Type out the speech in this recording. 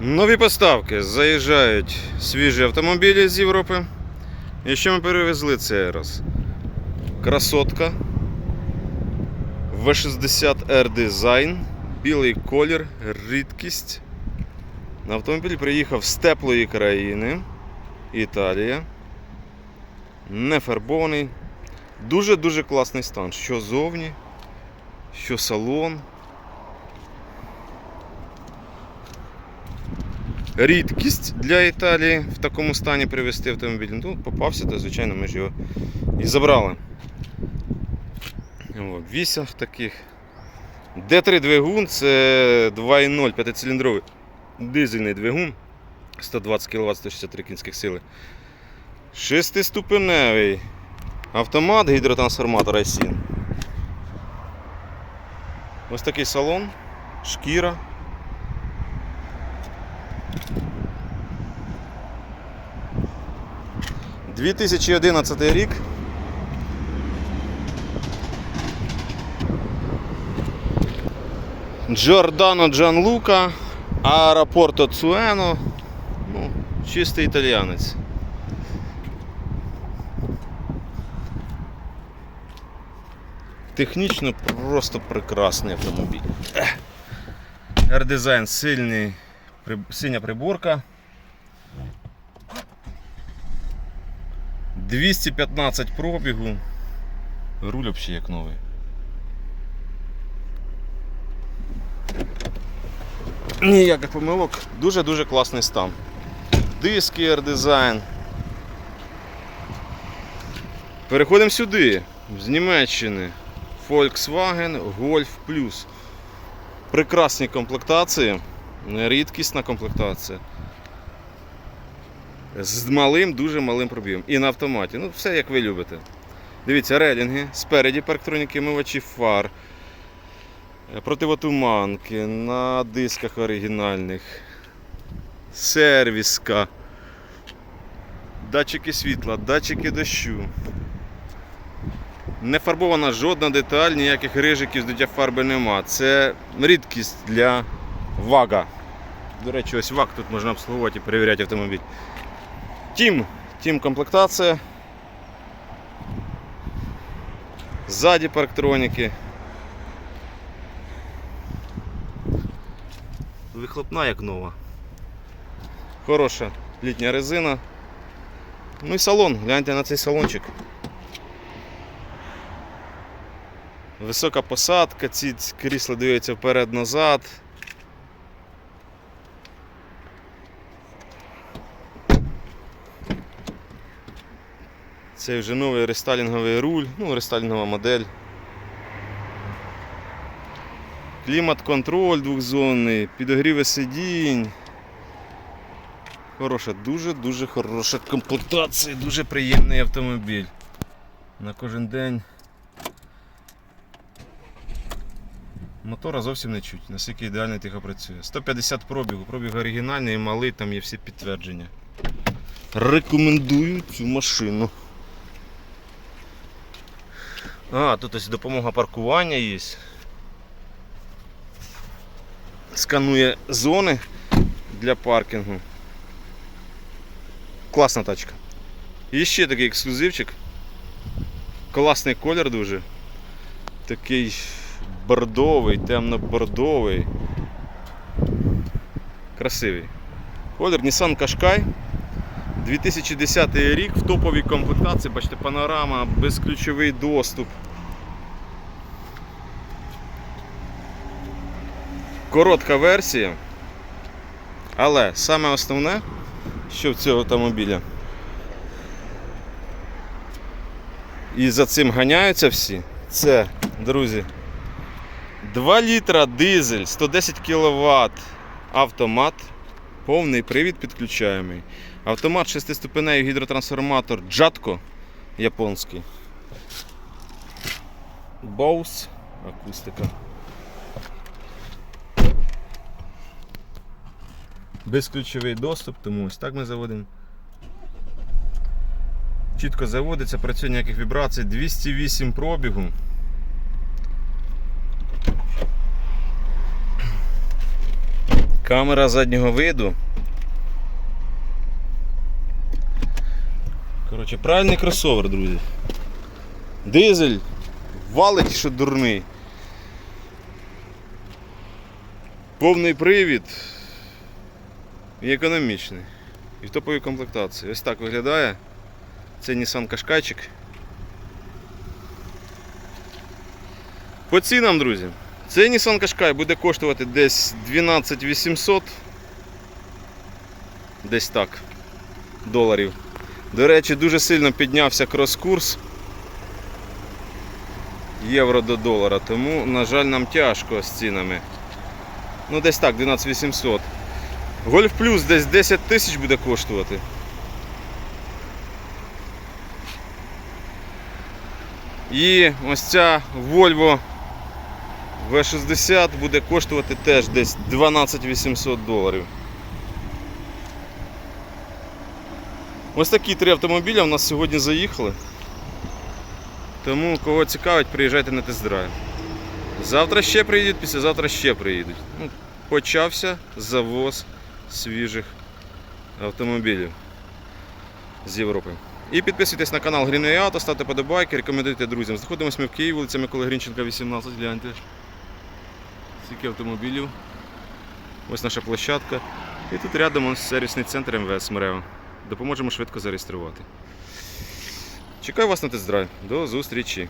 Нові поставки. Заїжджають свіжі автомобілі з Європи. І що ми перевезли цей раз? Красотка. V60R Design. Білий колір, рідкість. Автомобіль приїхав з теплої країни. Італія. Не фарбований. Дуже-дуже класний стан. Що зовні, що салон. Рідкість для Італії в такому стані привезти автомобіль. Ну, попався, то звичайно ми ж його і забрали. О, в таких. Д3 двигун це 2.0 п'ятициліндровий дизельний двигун 120 кВт 163 кінських сили. Шестиступеневий автомат гідротрансформатора ISIN. Ось такий салон, шкіра. – 2011 рік. Джордано Джанлука, Аеропорто Цуено. Ну, чистий італіянець. Технічно просто прекрасний автомобіль. R-дизайн сильний, синя приборка. 215 пробігу. Руль взагалі як новий. Ніяких помилок. Дуже-дуже класний стан. Диски R-Design. Переходимо сюди. З Німеччини. Volkswagen Golf Plus. Прекрасні комплектації. Рідкісна комплектація. З малим, дуже малим пробігом. І на автоматі. Ну, все як ви любите. Дивіться, релінги, спереді парктроніки, мивачі фар, е, противотуманки на дисках оригінальних, сервіска, датчики світла, датчики дощу. Не фарбована жодна деталь, ніяких рижиків здуття фарби нема. Це рідкість для вага. До речі, ось ваг тут можна обслуговувати і перевіряти автомобіль. Тім. Тім комплектація. Ззаді парктроніки. Вихлопна як нова. Хороша літня резина. Ну і салон, гляньте на цей салончик. Висока посадка, ці крісла дивляться вперед-назад. Це вже новий рестайлінговий руль, ну, рестайлінгова модель. Клімат-контроль двохзонний, підогріви сидінь. Хороша, дуже-дуже хороша комплектація, дуже приємний автомобіль. На кожен день. Мотора зовсім не чуть, наскільки ідеально тихо працює. 150 пробігу, пробіг оригінальний і малий, там є всі підтвердження. Рекомендую цю машину. А, тут ось допомога паркування є. Сканує зони для паркінгу. Класна тачка. І ще такий ексклюзивчик. Класний колір дуже. Такий бордовий, темно-бордовий. Красивий. Колір Nissan Qashqai. 2010 рік в топовій комплектації, бачите, панорама, безключовий доступ. Коротка версія. Але саме основне, що в цього автомобіля. І за цим ганяються всі. Це, друзі, 2 літра дизель, 110 кВт автомат, повний привід підключаємий. Автомат 6-ступеневий гідротрансформатор Джатко японський. Bose акустика. Безключовий доступ, тому ось так ми заводимо. Чітко заводиться, працює ніяких вібрацій, 208 пробігу. Камера заднього виду. Коротше, правильний кросовер, друзі. Дизель валить, що дурний. Повний привід і економічний. І в топовій комплектації. Ось так виглядає. Це Nissan Qashqaiчик. По цінам, друзі. Цей Nissan Qashqai буде коштувати десь 12 800. Десь так. Доларів. До речі, дуже сильно піднявся крос-курс євро до долара, тому, на жаль, нам тяжко з цінами. Ну, десь так, 12 800. Гольф плюс десь 10 тисяч буде коштувати. І ось ця Volvo V60 буде коштувати теж десь 12 800 доларів. Ось такі три автомобіля у нас сьогодні заїхали. Тому кого цікавить, приїжджайте на тест-драйв. Завтра ще приїдуть, післязавтра ще приїдуть. Ну, почався завоз свіжих автомобілів з Європи. І підписуйтесь на канал Green Auto, ставте подобайки, рекомендуйте друзям. Знаходимося ми в Києві, вулиця Миколи Грінченка, 18, гляньте. Скільки автомобілів. Ось наша площадка. І тут рядом сервісний центр МВС Мрео. Допоможемо швидко зареєструвати. Чекаю вас на тест-драйв. До зустрічі!